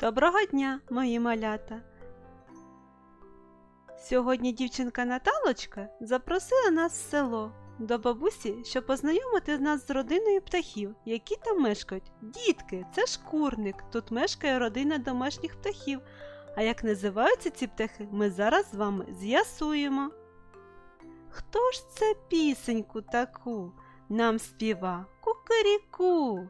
Доброго дня, мої малята! Сьогодні дівчинка Наталочка запросила нас в село до бабусі, щоб познайомити нас з родиною птахів, які там мешкають. Дітки, це ж курник. Тут мешкає родина домашніх птахів. А як називаються ці птахи, ми зараз з вами з'ясуємо. Хто ж це пісеньку таку нам співа? Кукаріку?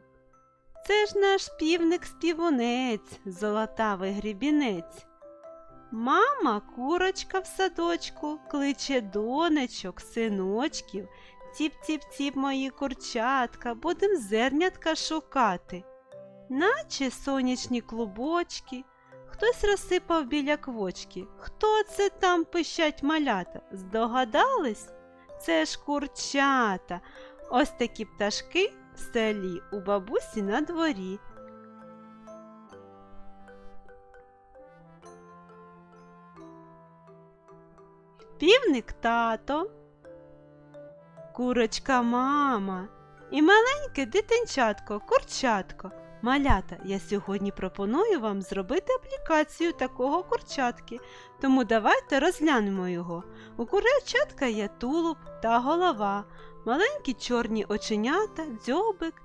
Це ж наш півник-співунець, золотавий грібінець. Мама курочка в садочку кличе донечок, синочків. Ціп-ціп-ціп мої курчатка, будем зернятка шукати. Наче сонячні клубочки, хтось розсипав біля квочки. Хто це там пищать малята? Здогадались? Це ж курчата. Ось такі пташки селі у бабусі на дворі. Півник тато, курочка мама і маленьке дитинчатко, курчатко. Малята, я сьогодні пропоную вам зробити аплікацію такого курчатки, тому давайте розглянемо його. У курчатка є тулуб та голова, маленькі чорні оченята, дзьобик,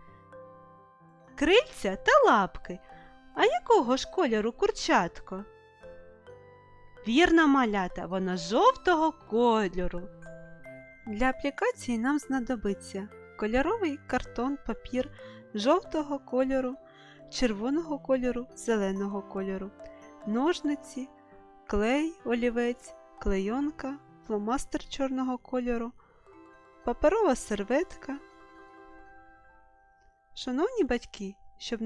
крильця та лапки. А якого ж кольору курчатко? Вірна малята, вона жовтого кольору. Для аплікації нам знадобиться кольоровий картон, папір жовтого кольору, червоного кольору, зеленого кольору, ножниці, клей, олівець, клейонка, фломастер чорного кольору, паперова серветка. Шановні батьки, щоб,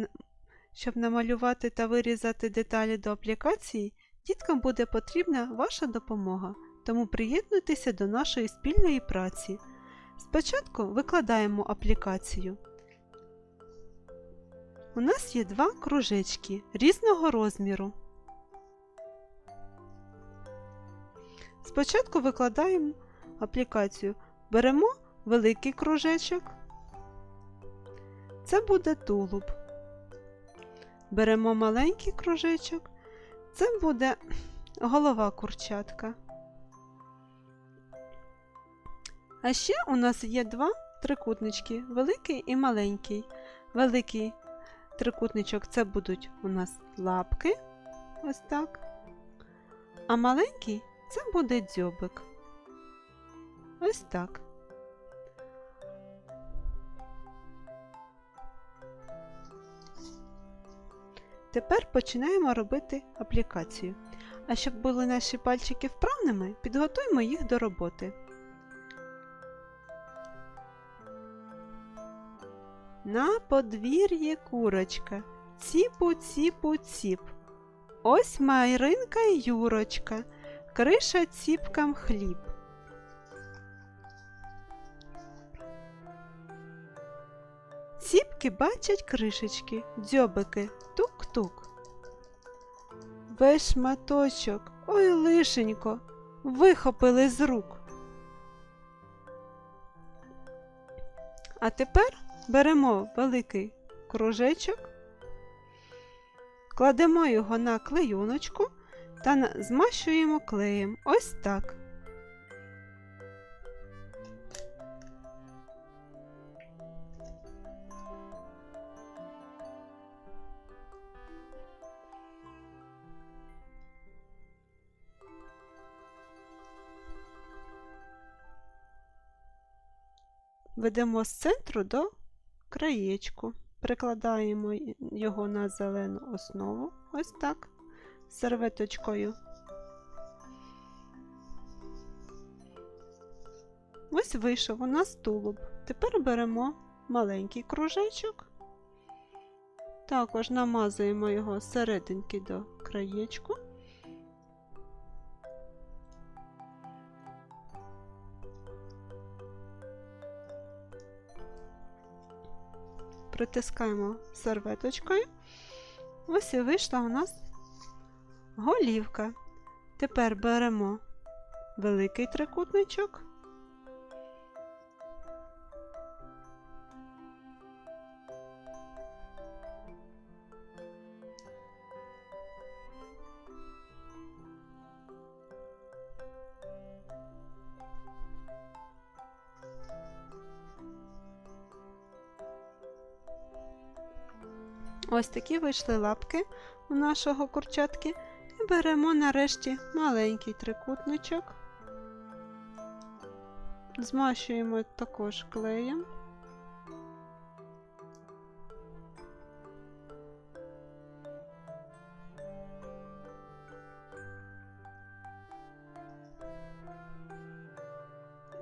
щоб намалювати та вирізати деталі до аплікації, діткам буде потрібна ваша допомога, тому приєднуйтеся до нашої спільної праці. Спочатку викладаємо аплікацію. У нас є два кружечки різного розміру. Спочатку викладаємо аплікацію. Беремо великий кружечок. Це буде тулуб. Беремо маленький кружечок. Це буде голова курчатка. А ще у нас є два трикутнички великий і маленький. Великий трикутничок це будуть у нас лапки, ось так. А маленький це буде дзьобик. Ось так. Тепер починаємо робити аплікацію. А щоб були наші пальчики вправними, підготуємо їх до роботи. На подвір'ї курочка, ціпу, ціпу, ціп. Ось Майринка й Юрочка, криша ціпкам хліб. Ціпки бачать кришечки, дзьобики, тук-тук. Весь шматочок, ой лишенько, вихопили з рук. А тепер беремо великий кружечок, кладемо його на клейоночку та змащуємо клеєм. Ось так. Ведемо з центру до краєчку. Прикладаємо його на зелену основу. Ось так. Серветочкою. Ось вийшов у нас тулуб. Тепер беремо маленький кружечок. Також намазуємо його серединки до краєчку. Притискаємо серветочкою. Ось і вийшла у нас голівка. Тепер беремо великий трикутничок. Ось такі вийшли лапки у нашого курчатки. І беремо нарешті маленький трикутничок. Змащуємо також клеєм.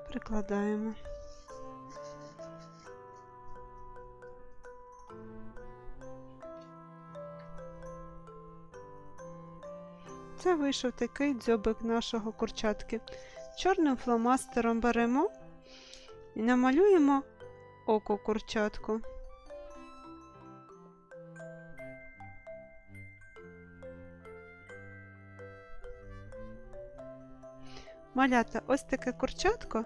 Прикладаємо. Це вийшов такий дзьобик нашого курчатки. Чорним фломастером беремо і намалюємо око курчатку. Малята, ось таке курчатко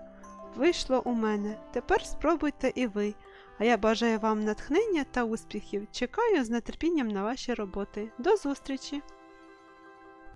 вийшло у мене. Тепер спробуйте і ви. А я бажаю вам натхнення та успіхів. Чекаю з нетерпінням на ваші роботи. До зустрічі!